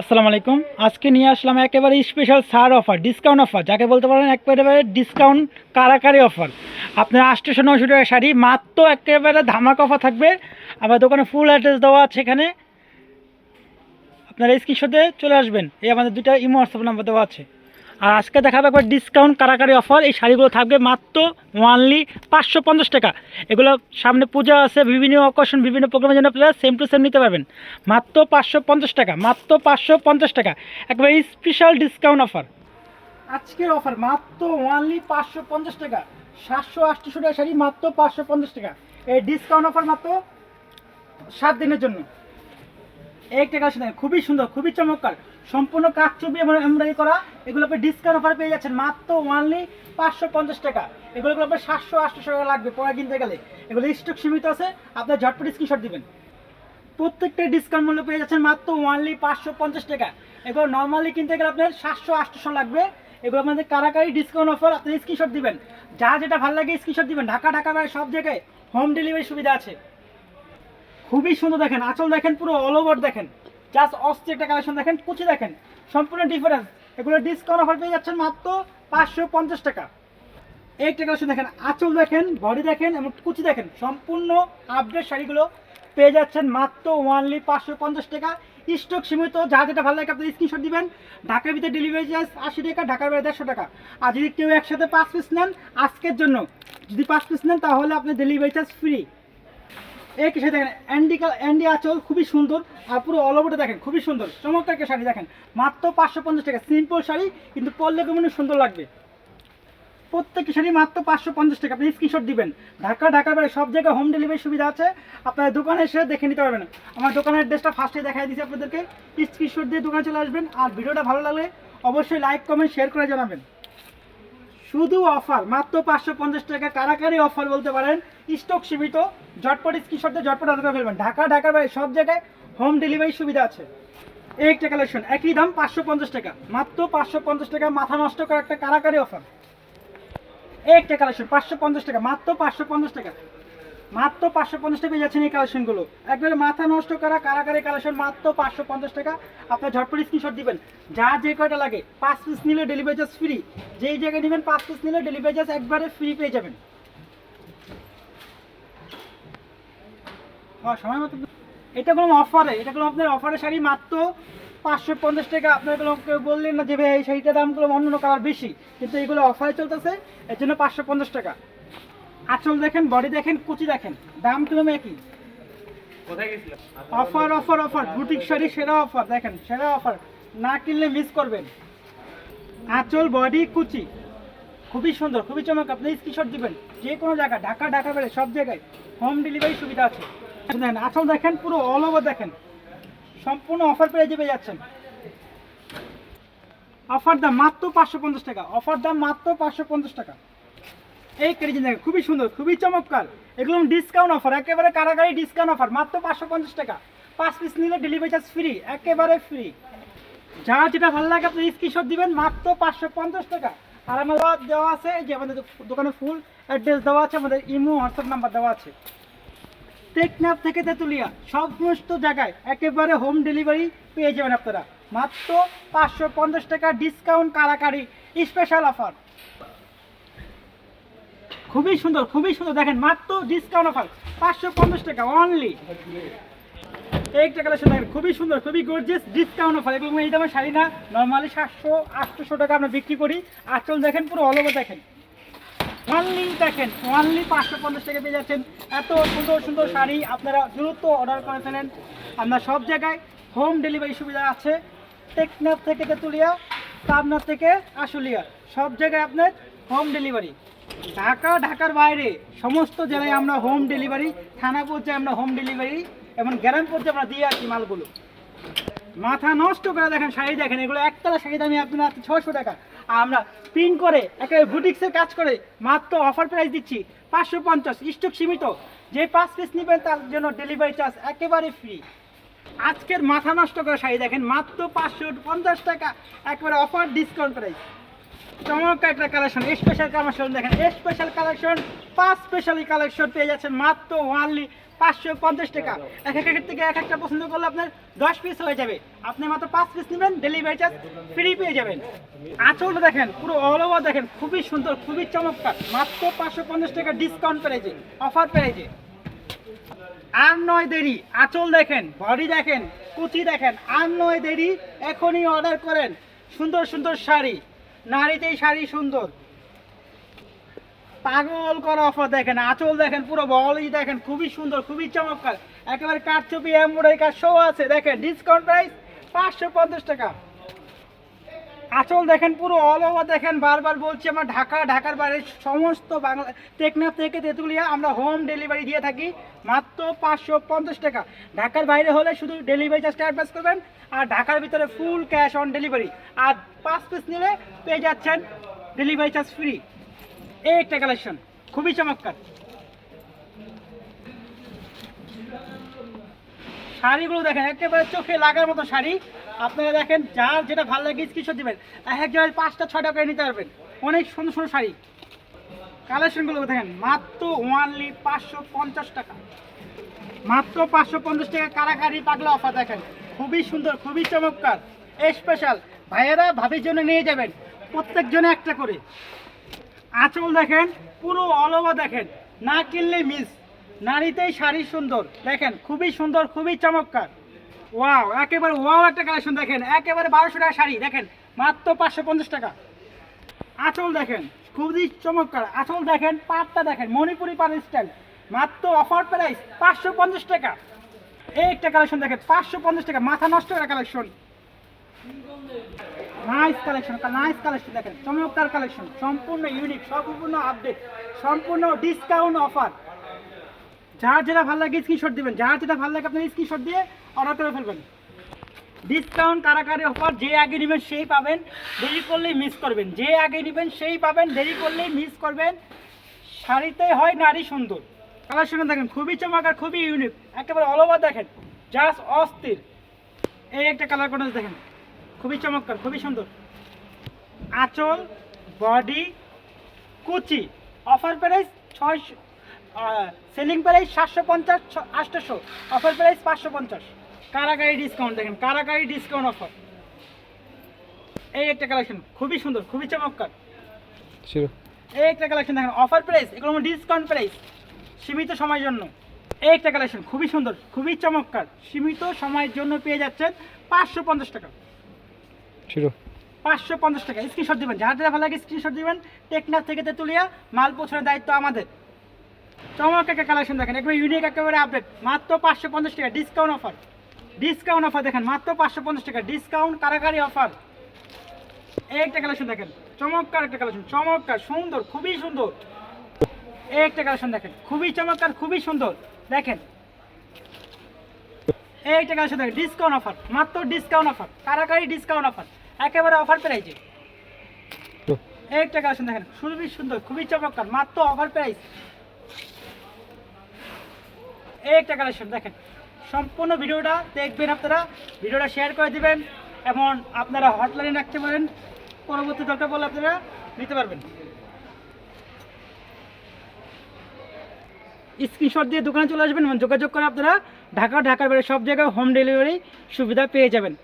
আসসালামু আলাইকুম। আজকে নিয়ে আসলাম একেবারে স্পেশাল সার অফার ডিসকাউন্ট অফার যাকে বলতে পারেন একেবারে ডিসকাউন্ট কারাকারি অফার আপনার আষ্টশো নশো টাকা শাড়ি, মাত্র একেবারে ধামাক অফার থাকবে। আমার দোকানে ফুল অ্যাড্রেস দেওয়া আছে এখানে। আপনারা স্ক্রিনশটে চলে আসবেন। এই আমাদের দুটা ইমো হোয়াটসঅ্যাপ নাম্বার দেওয়া আছে। আর আজকে দেখাবো একবার ডিসকাউন্ট কারাকারি অফার এই শাড়িগুলো থাকবে মাত্র ওয়ানলি পাঁচশো পঞ্চাশ টাকা। এগুলো সামনে পূজা আছে, বিভিন্ন অকেশন বিভিন্ন প্রোগ্রামের জন্য আপনারা সেম টু সেম নিতে পারবেন। মাত্র পাঁচশো পঞ্চাশ টাকা, মাত্র পাঁচশো পঞ্চাশ টাকা। একবার স্পেশাল ডিসকাউন্ট অফার আজকের অফার মাত্র ওয়ানলি পাঁচশো পঞ্চাশ টাকা। সাতশো আটশোশো টাকা শাড়ি মাত্র পাঁচশো পঞ্চাশ টাকা। এই ডিসকাউন্ট অফার মাত্র সাত দিনের জন্য। একটা কাজ দেখেন খুবই সুন্দর, খুবই চমৎকার। সম্পূর্ণ কাজ ছবি এবং এমব্রয়ডারি করা এগুলো আপনি ডিসকাউন্ট অফার পেয়ে যাচ্ছেন মাত্র ওয়ানলি পাঁচশো পঞ্চাশ টাকা। এগুলো আপনার সাতশো আটশো টাকা লাগবে পরে কিনতে গেলে। এগুলো স্টক সীমিত আছে, আপনার ঝটপট স্ক্রিনশট দিবেন। প্রত্যেকটা ডিসকাউন্ট মূল্য পেয়ে যাচ্ছেন মাত্র ওয়ানলি পাঁচশো পঞ্চাশ টাকা। এগুলো নর্মালি কিনতে গেলে আপনার সাতশো আটশো লাগবে। এগুলো আপনাদের কারাকারি ডিসকাউন্ট অফার আপনি স্ক্রিনশট দিবেন। যা যেটা ভালো লাগে স্ক্রিনশট দিবেন। ঢাকা ঢাকা সব জায়গায় হোম ডেলিভারি সুবিধা আছে। খুবই সুন্দর দেখেন, আঁচল দেখেন, পুরো অল ওভার দেখেন। জাস্ট অস্থির একটা কালেকশন দেখেন, কুচি দেখেন, সম্পূর্ণ ডিফারেন্স এগুলো ডিসকাউন্ট অফার পেয়ে যাচ্ছেন মাত্র পাঁচশো পঞ্চাশ টাকা। একটা কালেকশন দেখেন, আঁচল দেখেন বডি দেখেন এবং কুচি দেখেন, সম্পূর্ণ আপডেট শাড়িগুলো পেয়ে যাচ্ছেন মাত্র ওয়ানলি পাঁচশো পঞ্চাশ টাকা। স্টক সীমিত, যা যেটা ভালো লাগে আপনি স্ক্রিনশট দিবেন। ঢাকার ভিতরে ডেলিভারি চার্জ আশি টাকা, ঢাকার বাইরে দেড়শো টাকা। আর যদি কেউ একসাথে পাঁচ পিস নেন, আজকের জন্য যদি পাঁচ পিস নেন, তাহলে আপনি ডেলিভারি চার্জ ফ্রি এই কিছু দেখেন অ্যান্ডি অ্যান্ডি আঁচল খুবই সুন্দর। আর পুরো অল ওভারটা দেখেন, খুবই সুন্দর। চমৎকার একটা শাড়ি দেখেন। মাত্র পাঁচশো পঞ্চাশ টাকা। সিম্পল শাড়ি, কিন্তু পরলে কেমন সুন্দর লাগবে। প্রত্যেকটি শাড়ি মাত্র পাঁচশো পঞ্চাশ টাকা। আপনি স্ক্রিনশট দিবেন। ঢাকা ঢাকার বাইরে সব জায়গায় হোম ডেলিভারি সুবিধা আছে। আপনার দোকানে এসে দেখে নিতে পারবেন। আমার দোকানের অ্যাড্রেসটা ফার্স্টে দেখাই দিচ্ছি আপনাদেরকে। স্ক্রিনশট দিয়ে দোকানে চলে আসবেন। আর ভিডিওটা ভালো লাগলে অবশ্যই লাইক কমেন্ট শেয়ার করে জানাবেন। শুধু অফার, মাত্র পাঁচশো পঞ্চাশ টাকা কারাকারি অফার বলতে পারেন। স্টক সীমিত, ঝটপট স্ক্রিনশটে ঝটপট অর্ডার করে ফেলবেন। ঢাকা, ঢাকার বাইরে সব জায়গায় হোম ডেলিভারি সুবিধা আছে। এই একটা কালেকশন একই দাম পাঁচশো পঞ্চাশ টাকা, মাত্র পাঁচশো পঞ্চাশ টাকা, মাথা নষ্ট করা একটা কারাকারি অফার এই একটা কালেকশন পাঁচশো পঞ্চাশ টাকা, মাত্র পাঁচশো পঞ্চাশ টাকা। মাত্র পাঁচশো পঞ্চাশ টাকা যাচ্ছেন এই কালেকশনগুলো। একবারে মাথা নষ্ট করা কারাকারি কালেকশন মাত্র পাঁচশো পঞ্চাশ টাকা। আপনার ঝটপট স্ক্রিনশট দিবেন। যা যে কয়টা লাগে, পাঁচ পিস নিলে ডেলিভারি চার্জ ফ্রি যেই জায়গায় নেবেন পাঁচ পিস নিলে ডেলিভারি চার্জ একবারে ফ্রি পেয়ে যাবেন। হ্যাঁ সময় মতো এটা কোনো অফারে এটা কোনো আপনার অফারের শাড়ি মাত্র পাঁচশো পঞ্চাশ টাকা। আপনার কোনো কেউ বললেন না যে ভাই, এই শাড়িটার দাম কোনো অন্য কালার বেশি। কিন্তু এগুলো অফারে চলতেছে, এর জন্য পাঁচশো পঞ্চাশ টাকা। আঁচল দেখেন বডি দেখেন কুচি দেখেন। দাম কীরকম একই? Offer offer offer boutique sari সেরা অফার দেখেন সেরা অফার না কিনলে মিস করবেন। আঁচল বডি কুচি। খুবই সুন্দর খুবই চমক আপনি স্ক্রিনশট দিবেন যে কোনো জায়গা ঢাকা ঢাকা বেড়ে সব জায়গায় হোম ডেলিভারি সুবিধা আছে। দেখেন আঁচল দেখেন পুরো অল ওভার দেখেন। সম্পূর্ণ অফার পেয়ে যাবে যাচ্ছেন। অফার দাম মাত্র পাঁচশো পঞ্চাশ টাকা। অফার দাম মাত্র পাঁচশো পঞ্চাশ টাকা। এই কেজি দেখেন খুবই সুন্দর, খুবই চমৎকার। এগুলো ডিসকাউন্ট অফার একেবারে কারাগারি ডিসকাউন্ট অফার মাত্র পাঁচশো পঞ্চাশ টাকা। পাঁচ পিস নিলে ডেলিভারি চার্জ ফ্রি একেবারে ফ্রি যা যেটা ভালো লাগে, আপনি স্ক্রিনশট দিবেন, মাত্র পাঁচশো পঞ্চাশ টাকা। আর আমাদের দেওয়া আছে যে আমাদের দোকানে ফুল অ্যাড্রেস দেওয়া আছে, আমাদের ইমো হোয়াটসঅ্যাপ নাম্বার দেওয়া আছে। টেকনাফ থেকে তেঁতুলিয়া, সমস্ত জায়গায় একেবারে হোম ডেলিভারি পেয়ে যাবেন আপনারা। মাত্র পাঁচশো পঞ্চাশ টাকা ডিসকাউন্ট কারাকারি স্পেশাল অফার খুবই সুন্দর খুবই সুন্দর। দেখেন, মাত্র ডিসকাউন্ট অফার পাঁচশো পঞ্চাশ টাকা অনলি একটা কালেকশন দেখেন, খুবই সুন্দর, খুবই গর্জিয়াস ডিসকাউন্ট অফার এগুলো এই দামের শাড়ি না নর্মালি সাতশো, আটশোশো টাকা আমরা বিক্রি করি। আঁচল দেখেন, পুরো অল ওভার দেখেন। অনলি দেখেন অনলি পাঁচশো পঞ্চাশ টাকা পেয়ে যাচ্ছেন। এত সুন্দর সুন্দর শাড়ি আপনারা দ্রুত অর্ডার করে ফেলেন। আপনার সব জায়গায় হোম ডেলিভারি সুবিধা আছে। টেকনাফ থেকে তেঁতুলিয়া, পাবনা থেকে আশুলিয়া। সব জায়গায় আপনার হোম ডেলিভারি ঢাকা, ঢাকার বাইরে সমস্ত জেলায় আমরা হোম ডেলিভারি থানা পর্যায়ে আমরা হোম ডেলিভারি এবং গ্রাম পর্যায়ে আমরা দিয়ে আসি মালগুলো। মাথা নষ্ট করে দেখেন, শাড়ি দেখেন, এগুলো একতলা শাড়ি দামি আপনার ছশো টাকা। আমরা প্রিন্ট করে, একেবারে বুটিক্সের কাজ করে মাত্র অফার প্রাইস দিচ্ছি পাঁচশো পঞ্চাশ স্টক সীমিত। যে পাঁচ পিস নেবেন তার জন্য ডেলিভারি চার্জ একেবারে ফ্রি আজকের মাথা নষ্ট করে শাড়ি দেখেন, মাত্র পাঁচশো পঞ্চাশ টাকা, একবারে অফার ডিসকাউন্ট প্রাইস চমৎকার একটা কালেকশন স্পেশাল কালেকশন দেখেন স্পেশাল কালেকশন পাঁচ স্পেশালি কালেকশন পেয়ে যাচ্ছেন মাত্র ওয়ানলি পাঁচশো পঞ্চাশ টাকা। এক এক একের থেকে এক একটা পছন্দ করলে আপনার দশ পিস হয়ে যাবে। আপনি মাত্র পাঁচ পিস নেবেন ডেলিভারি চার্জ ফ্রি পেয়ে যাবেন। আঁচলটা দেখেন, পুরো অল ওভার দেখেন, খুবই সুন্দর, খুবই চমৎকার। মাত্র পাঁচশো পঞ্চাশ টাকা ডিসকাউন্ট পেয়েছে অফার পেয়েছে। আর নয় দেরি, আঁচল দেখেন বডি দেখেন, কুচি দেখেন, আর নয় দেরি এখনই অর্ডার করেন। সুন্দর সুন্দর শাড়ি। নারীতেই শাড়ি সুন্দর। পাগল করা অফার দেখেন, আঁচল দেখেন, পুরো বলই দেখেন, খুবই সুন্দর, খুবই চমৎকার। একেবারে কাঠচুপি এমব্রয়ডারি কাজ শো আছে, দেখেন ডিসকাউন্ট প্রাইস পাঁচশো পঞ্চাশ টাকা। আঁচল দেখেন, পুরো অল ওভার দেখেন, বারবার বলছি আমরা ঢাকা, ঢাকার বাইরে সমস্ত বাংলা টেকনাফ থেকে তেঁতুলিয়া আমরা হোম ডেলিভারি দিয়ে থাকি, মাত্র পাঁচশো পঞ্চাশ টাকা। ঢাকার বাইরে হলে শুধু ডেলিভারি চার্জটা অ্যাডভান্স করবেন আর ঢাকার ভিতরে ফুল ক্যাশ অন ডেলিভারি আর পাঁচ পিস নিলে পেয়ে যাচ্ছেন ডেলিভারি চার্জ ফ্রি এই একটা কালেকশন খুবই চমৎকার। শাড়িগুলো দেখেন, একেবারে চোখে লাগার মতো শাড়ি। আপনারা দেখেন, যার যেটা ভালো লাগে স্ক্রিনশট দিবেন। এক জায়গায় পাঁচটা, ছয়টা করে নিতে পারবেন। অনেক সুন্দর সুন্দর শাড়ি। কালেকশনগুলো দেখেন, মাত্র ওয়ানলি পাঁচশো পঞ্চাশ টাকা। মাত্র পাঁচশো পঞ্চাশ টাকা কারাকারি পাগলা অফার দেখেন। খুবই সুন্দর, খুবই চমৎকার। স্পেশাল ভাইয়েরা ভাবির জন্য নিয়ে যাবেন। প্রত্যেকজনে একটা করে। আঁচল দেখেন, পুরো অল ওভার দেখেন। না কিনলে মিস নারীতেই শাড়ি সুন্দর। দেখেন, খুবই সুন্দর, খুবই চমৎকার। ওয়াও একেবারে ওয়াও একটা কালেকশন দেখেন। একেবারে বারোশো টাকা শাড়ি, দেখেন। মাত্র পাঁচশো পঞ্চাশ টাকা। আঁচল দেখেন, খুবই চমৎকার। আঁচল দেখেন পাটটা দেখেন, মণিপুরি পাট স্টাইল মাত্র অফার প্রাইস পাঁচশো পঞ্চাশ টাকা। এই একটা কালেকশন দেখেন, পাঁচশো পঞ্চাশ টাকা, মাথা নষ্ট করা collection nice collection nice collection দেখেন, চমৎকার কালেকশন সম্পূর্ণ ইউনিক সম্পূর্ণ আপডেট সম্পূর্ণ ডিসকাউন্ট অফার যার যেটা ভালো লাগে স্ক্রিনশট দিবেন, যার যেটা ভালো লাগে আপনি স্ক্রিনশট দিয়ে অর্ডার করে ফেলবেন। ডিসকাউন্ট কারাকারি অফার যে আগে নেবেন সেই পাবেন, দেরি করলেই মিস করবেন। যে আগে নেবেন সেই পাবেন, দেরি করলেই মিস করবেন। শাড়িতে হয় নারী সুন্দর। কালেকশন দেখেন খুবই চমৎকার খুবই ইউনিক একেবারে অল ওভার দেখেন জাস্ট অস্থির। এই একটা কালার কোন দেখেন খুবই চমৎকার খুবই সুন্দর। আঁচল বডি কুচি। অফার প্রাইস ছয়শো সেলিং প্রাইস সাতশো পঞ্চাশ আটশোশো অফার প্রাইস পাঁচশো পঞ্চাশ। কারাগারি ডিসকাউন্ট দেখেন কারাগারি ডিসকাউন্ট অফার এই একটা কালেকশন খুবই সুন্দর খুবই চমৎকার। এই একটা কালেকশন দেখেন অফার প্রাইস এগুলো ডিসকাউন্ট প্রাইস সীমিত সময়ের জন্য। এই একটা কালেকশন খুবই সুন্দর খুবই চমৎকার। সীমিত সময়ের জন্য পেয়ে যাচ্ছেন পাঁচশো পঞ্চাশ টাকা। পাঁচশো পঞ্চাশ টাকা। স্ক্রিনশট দিবেন। যার যেটা ভালো লাগে স্ক্রিনশট দিবেন। টেকনাফ থেকে তেতুলিয়া মাল পৌঁছানোর দায়িত্ব আমাদের। চমক একটা কালেকশন দেখেন। একবার ইউনিক একেবারে আপডেট মাত্র পাঁচশো পঞ্চাশ টাকা। ডিসকাউন্ট অফার ডিসকাউন্ট অফার দেখেন। মাত্র পাঁচশো পঞ্চাশ টাকা। ডিসকাউন্ট কারাগারি অফার এই একটা কালেকশন দেখেন। চমৎকার একটা কালেকশন চমৎকার। সুন্দর। খুবই সুন্দর। এই একটা কালেকশন দেখেন। খুবই চমৎকার, খুবই সুন্দর। দেখেন। এই একটা কালেকশন দেখেন ডিসকাউন্ট অফার মাত্র ডিসকাউন্ট অফার কারাগারি ডিসকাউন্ট অফার একেবারে অফার প্রাইজে এই একটা কালেকশন দেখেন, খুবই সুন্দর, খুবই চমৎকার, মাত্র অফার প্রাইস এই একটা কালেকশন দেখেন, সম্পূর্ণ ভিডিওটা দেখবেন আপনারা, ভিডিওটা শেয়ার করে দিবেন, এবং আপনারা হটলাইনে রাখতে পারেন, পরবর্তী দরকার বলে আপনারা নিতে পারবেন। স্ক্রিনশট দিয়ে দোকানে চলে আসবেন এবং যোগাযোগ করে আপনারা ঢাকা, ঢাকার বাইরে সব জায়গায় হোম ডেলিভারি সুবিধা পেয়ে যাবেন।